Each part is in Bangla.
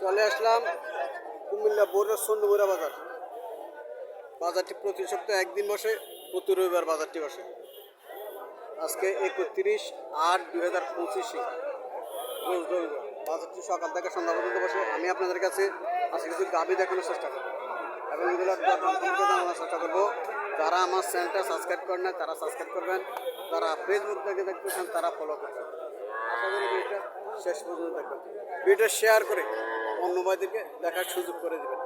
চলে আসলাম কুমিল্লা বোর্ডের সন্ধ্যপুরা বাজার। বাজারটি প্রতি সপ্তাহে একদিন বসে, প্রতি রবিবার বাজারটি বসে। আজকে একত্রিশ আট দুই হাজার পঁচিশে, রোজ রবিবার। বাজারটি সকাল থেকে সন্ধ্যা পর্যন্ত বসে। আমি আপনাদের কাছে আজকে কিছু গাবি দেখানোর চেষ্টা করব। এবং এগুলো জানানোর চেষ্টা করব। যারা আমার চ্যানেলটা সাবস্ক্রাইব করেন না তারা সাবস্ক্রাইব করবেন। যারা ফেসবুক থেকে দেখতেছেন, তারা ফলো করবেন। আশা করি ভিডিওটা শেষ পর্যন্ত দেখবেন। ভিডিওটা শেয়ার করে অন্য ভাইদেরকে দেখার সুযোগ করে দেবেন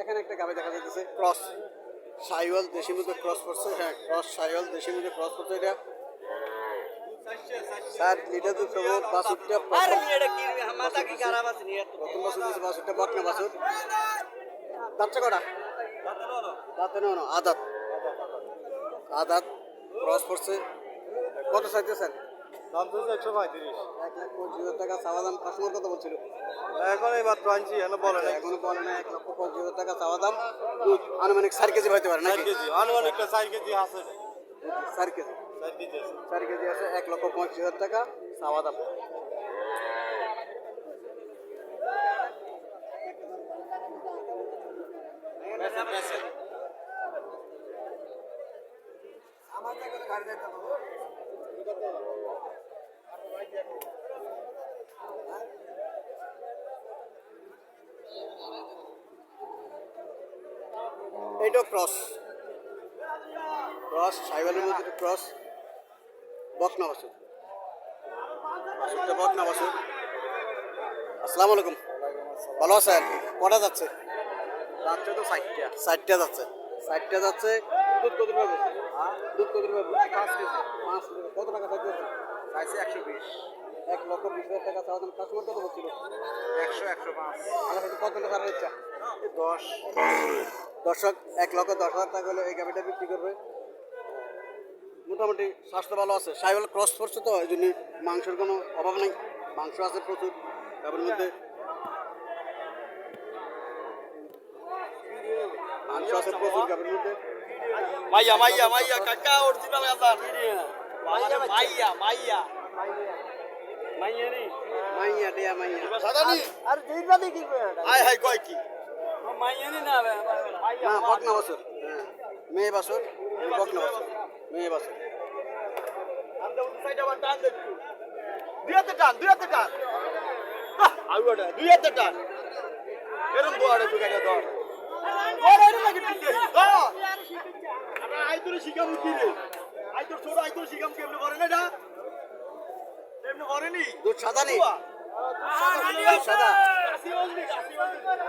এখানে একটা গাবি দেখা যাচ্ছে ক্রস সাইওয়াল দেশির মধ্যে ক্রস করছে হ্যাঁ ক্রস সাইওয়াল দেশির মধ্যে ক্রস করছে এটা স্যার লিটার দুধ সব বাসুরটা প্রথম প্রথম বাসুর দিয়েছে বাসুরটা বকনা বাসুর দাঁতটা কটা দাঁতে আদাত আদাত ক্রস করছে কত চাইতেছেন? দাম তো একশো পঁয়ত্রিশ। এক লাখ পঁচিশ হাজার টাকা চাওয়া দাম। কাস্টমার কত বলছিল? এখন এই মাত্র আনছি এখনও বলে নাই। এখনও বলে না এক লক্ষ পঁচিশ হাজার টাকা চাওয়া দাম। দুধ আনুমানিক চার কেজি হইতে পারে চার নাকি কেজি আনুমানিকটা চার কেজি আছে। চার কেজি। চার কেজি আছে। এক লক্ষ পঁচিশ হাজার টাকা চাওয়া দাম। এইটাও ক্রস ক্রস সাইবালের মধ্যে ক্রস বকনা বাসুর বাসুরটা বকনা বাসুর আসসালামু আলাইকুম। ভালো আছেন? কটা যাচ্ছে? যাচ্ছে তো ষাটটা ষাটটা যাচ্ছে। ষাটটা যাচ্ছে। দুধ কত দুধ কত পাঁচ কেজি। পাঁচ কত টাকা চাইতে চাইছে একশো বিশ। এক লক্ষ বিশ হাজার টাকা চাওয়া দাম। কাস্টমার কত বলছিল? একশো একশো পাঁচ। আমার কাছে কত টাকা ইচ্ছা? দশ। দর্শক এক লক্ষ দশ হাজার টাকা হলে এই গাড়িটা বিক্রি করবে। মোটামুটি স্বাস্থ্য ভালো আছে। সাইবল ক্রস করছে তো এই জন্য মাংসের কোনো অভাব নেই। মাংস আছে প্রচুর। তারপর মধ্যে মাংস আছে প্রচুর গাভীর মধ্যে। মাইয়া মাইয়া মাইয়া কাকা অরিজিনাল আদান মাইয়া মাইয়া মাইয়া নি মাইয়া ডিয়া মাইয়া সাদানি আর দুইটা দিকে আয় হাই কয় কি না বকনা বছর মেয়ে বছর বকনা বছর মেয়ে বছর দুই হাতে টান দুই হাতে টান আউটা দুই হাতে টান এরম দোয়ারে তো কেন দর ওরে এরম লাগে পিছে দর আরে। আই তোর শিকাম কি রে? আই তোর ছোট আই তোর শিকাম কেমনে করে না? এটা এমনি করেনি দুধ সাদা নেই দুধ সাদা।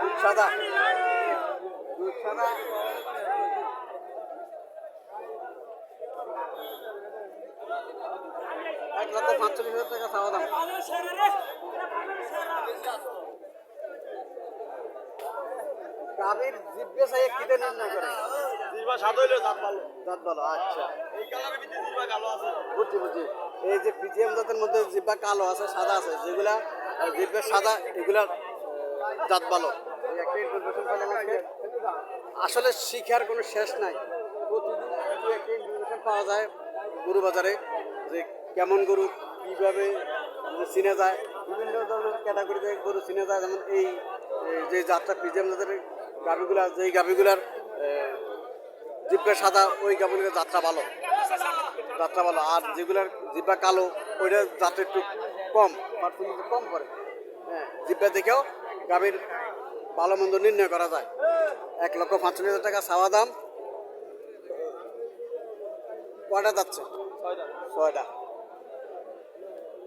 দুধ সাদা। দুধ সাদা। এক লক্ষ পাঁচচল্লিশ হাজার টাকা চাওয়া দাম গাভীর জিব্বে চাই কিতে নির্ণয় করে। জিরবা সাদ হইলে জাত ভালো। দাঁত ভালো আচ্ছা। এই কালারের ভিতরে জিরবা কালো আছে। বুঝছি বুঝছি। এই যে পিজিএম জাতের মধ্যে জিব্বা কালো আছে সাদা আছে যেগুলা জিব্বা সাদা এগুলা জাত ভালো। আসলে শিখার কোনো শেষ নাই। প্রতিদিন একটা ইনফরমেশন পাওয়া যায় গরু বাজারে যে কেমন গরু কীভাবে চিনে যায়। বিভিন্ন ধরনের ক্যাটাগরিতে গরু চিনে যায় যেমন এই যে যাত্রা পিজিএম জাতের গাভিগুলা, যেই গাভিগুলার জিব্বা সাদা, ওই গাভিগুলোর যাত্রা ভালো। যাত্রা ভালো। আর যেগুলার জিব্বা কালো ওইটা যাত্রা একটু কম পার্সেন্টেজ কম করে। হ্যাঁ জিব্বা দেখেও গাভীর ভালো মন্দ নির্ণয় করা যায়। এক লক্ষ পাঁচচল্লিশ হাজার টাকা চাওয়া দাম। কয়টা যাচ্ছে? ছয়টা।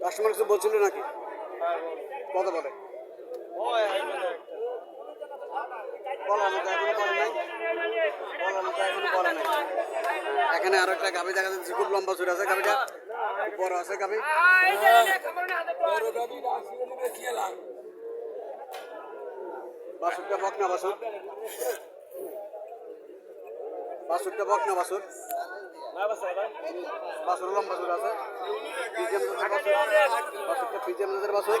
কাস্টমার কিছু বলছিল নাকি? কত বলে? এখনও আরও একটা গাভি দেখা যাচ্ছে, খুব লম্বা চুর আছে গাভিটা। বড় আছে গাভি। বাসুরটা বকনা বাসুর। বাসুরটা বাসুর। বাসুর লম্বা চুর আছে। বাসুরটা বাসুর।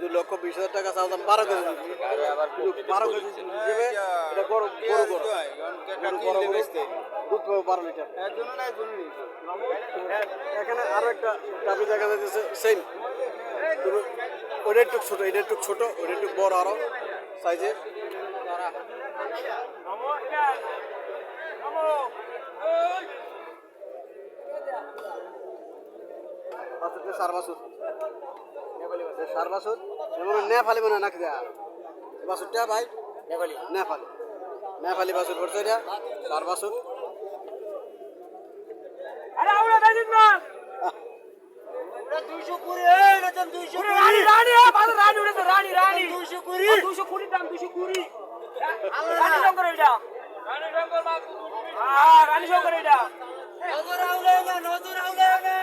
দুই লক্ষ বিশ হাজার টাকা চাওয়া দাম বারো কেজি বারো কেজি হিসেবে এটা গরু গরু গরু। গরু গরু দুধ পাবে বারো লিটার। এখানে আরও একটা দাবি দেখা যাচ্ছে সেম ওটা একটু ছোট এটা একটু ছোট ওটা একটু বড় আরও সাইজে বাছুরটা সার বাছুর। সার বাছুর। যেমন নেপালি মনে নাকি দেয়া? বাছুরটা ভাই? নেপালি। নেপালি। নেপালি বাছুর পড়ছে এটা? সার বাছুর আরে আউলা দাদিন না। দুইশো কুড়ি এই বেতন দুইশো রানী রানী এ ভালো রানী উড়েছে রানী রানী দুইশো কুড়ি দুশো কুড়ি দাম দুশো কুড়ি রানী শঙ্কর এটা রানী শঙ্কর হ্যাঁ রানী শঙ্কর এটা নজর আউলে না নজর আউলে না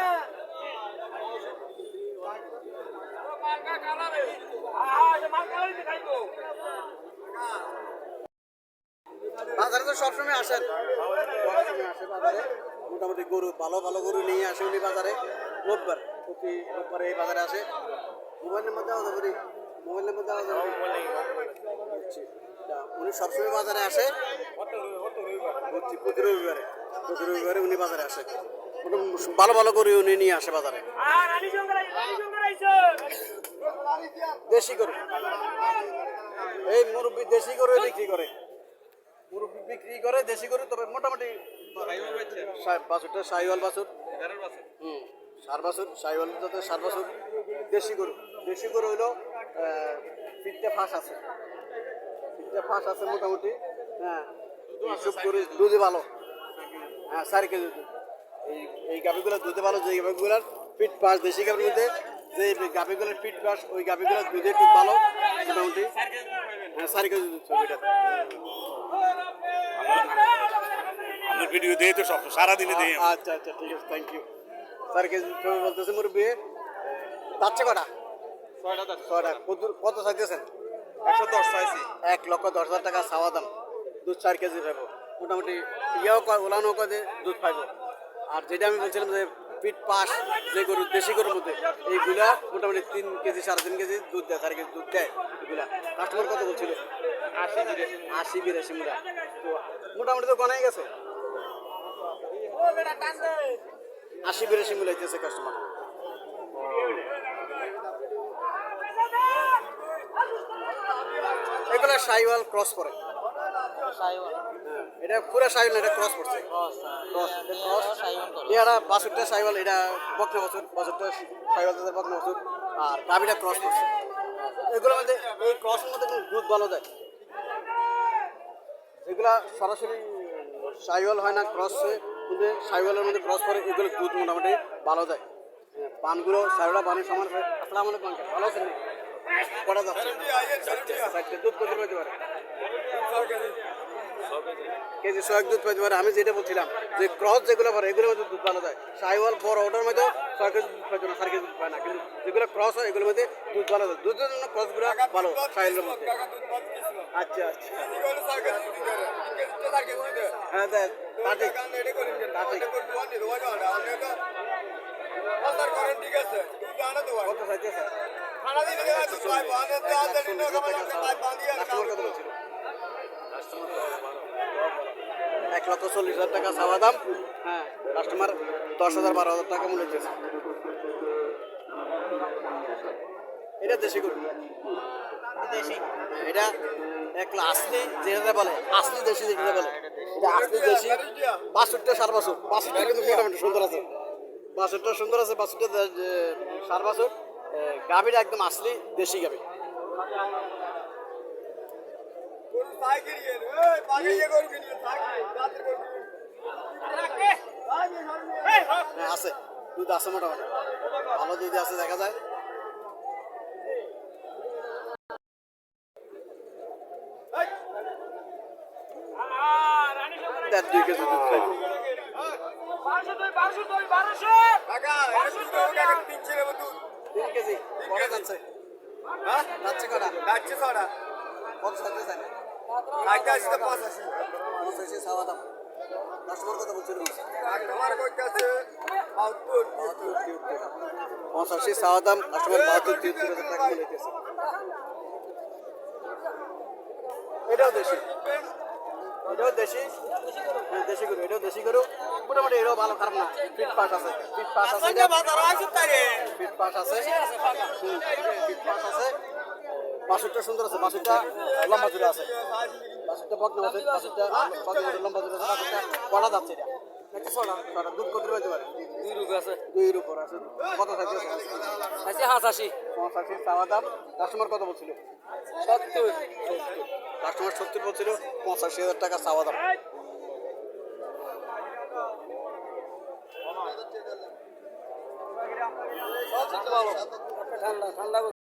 হ্যাঁ এটা মাল কালারিতে খাইবো বাজারে তো সবসময় আসেন। সবসময় আসে বাজারে মোটামুটি গরু, ভালো ভালো গরু নিয়ে আসে উনি বাজারে। রোববার, প্রতি রোববারে এই বাজারে আসে। মধ্যে আলাদা করি। মোবাইলের মধ্যে আলাদা করি। তা উনি সবসময় বাজারে আসে। প্রতি রবিবারে প্রতি রবিবারে উনি বাজারে আসে। ভালো ভালো গরু উনি নিয়ে আসে বাজারে। দেশি গরু। এই মুরব্বী দেশি গরু বিক্রি করে। বিক্রি করে, দেশি গরু তবে মোটামুটি বাছুরটা সাইওয়াল বাছুর। হুম, সার বাছুর সাইওয়াল যাতে সার বাছুর, দেশি গরু। দেশি গরু হইল তিনটে ফাঁস আছে। তিনটে ফাঁস আছে মোটামুটি হ্যাঁ। দুধে ভালো। হ্যাঁ চার কেজি দুধ। এই এই গাভিগুলো দুধে ভালো যে গাভিগুলোর পিঠ পাশ দেশি গাভির মধ্যে যে গাভিগুলোর পিঠ পাশ ওই গাভিগুলোর দুধে একটু ভালো, মোটামুটি। হ্যাঁ চার কেজি দুধ ছবিটা। আমার ভিডিও দেই তো সব সারাদিনে দেই আচ্ছা আচ্ছা ঠিক আছে থ্যাংক ইউ চার কেজি ছবি বলতেছে মোর বিয়ে যাচ্ছে কটা? ছয়টা কত কত চাইতেছেন? একশো দশ চাইছি। এক লক্ষ দশ হাজার টাকা চাওয়া দাম। দুধ চার কেজি পাইব মোটামুটি ইয়েও কয় ওলানো কয় যে দুধ পাইব। আর যেটা আমি বলছিলাম যে পিঠ পাশ যে গরু দেশি গরুর মধ্যে এইগুলা মোটামুটি তিন কেজি সাড়ে তিন কেজি দুধ দেয় চার কেজি দুধ দেয় এগুলা। কাস্টমার কত বলছিল? আশি বিরাশি তো মোটামুটি তো গনাই গেছে? আশি বিরাশি মিলাইতেছে কাস্টমার এগুলো সাইওয়াল ক্রস করে হ্যাঁ, এটা পুরো সাইওয়াল এটা ক্রস করছে ক্রস এরা বাছুরটা সাইওয়াল এটা বকনা বছর বছরটা সাইওয়াল তাদের বকনা বছর। আর গাভিটা ক্রস করছে এগুলোর মধ্যে এই ক্রসের মধ্যে দুধ ভালো দেয়? এগুলা সরাসরি সাইওয়াল হয় না ক্রস কিন্তু সাইওয়ালের মধ্যে ক্রস করে এগুলো দুধ মোটামুটি ভালো দেয়। পানগুলো সাইওয়ালা পানের সমান হয়। আসসালামু আলাইকুম ভালো আছেন? কটা যাচ্ছে? দুধ কত পেতে পারে? কেজি ছয় দুধ পাইতে পারে। আমি যেটা বলছিলাম যে ক্রস যেগুলো পারে, এগুলোর মধ্যে দুধ ভালো দেয়। সাইওয়াল বড় ওটার মধ্যে ছয় কেজি দুধ পাইতে না চার দুধ পায় না। কিন্তু যেগুলো ক্রস হয়, এগুলোর মধ্যে দুধ ভালো দেয়। দুধের জন্য ক্রসগুলো ভালো, সাইওয়ালের মধ্যে। আচ্ছা আচ্ছা। হ্যাঁ তা ঠিক কত বলছিল এক লক্ষ চল্লিশ হাজার টাকা চাওয়া দাম। হ্যাঁ। কাস্টমার দশ হাজার বারো হাজার টাকা মূল্য দিয়েছে এটা দেশি গরু? দেশি। এটা এক লা- আসলি যেটা বলে আসলি দেশি যেটা বলে। এটা আসলি দেশি বাছুরটা সার বাছুর। বাছুরটা কিন্তু মোটামুটি সুন্দর আছে। বাছুরটা সুন্দর আছে যে- সার বাছুর। গাভীটা একদম আসলি দেশি গাভী। হ্যাঁ আছে। দুধ আছে মোটামুটি। ভালো দুধ আছে দেখা যায় হ্যাঁ রানী শঙ্কর দেড় দুই কেজি দুধ তিন কেজি কটা যাচ্ছে। হ্যাঁ? যাচ্ছে কটা? যাচ্ছে ছড়া কত থাকতে চাই পঁচাশি পঁচাশি চাওয়া দাম কাস্টমার কত বলছিল আমার কইতাছে বাহাত্তর পঁচাশি চাওয়া দাম কাস্টমার বাহাত্তর তিয়াত্তর হাজার টাকা এটাও দেশি। এটাও দেশি হ্যাঁ দেশি গরু এটাও দেশি গরু। মোটামুটি এটাও ভালো খারাপ না। ফিট পাস আছে ফিট পাস আছে। ফিট পাস আছে। হুম, ফিট পাস আছে। বাসুরটা সুন্দর আছে বাসুরটা লম্বা জুড়ে আছে। বাসুরটা বকনা আছে বাসুরটা লম্বা জুড়ে আছে বাসুরটা কটা যাচ্ছে এটা। দুধ কত রয়েছে পারে? দুই রুপি আছে। দুইয়ের উপর আছে। কত থাকছে আছে? পঁচাশি চাওয়া দাম। কাস্টমার কত বলছিল? সত্তর। কাস্টমার সত্তর বলছিল পঁচাশি হাজার টাকা চাওয়া দাম। ঠান্ডা ঠান্ডা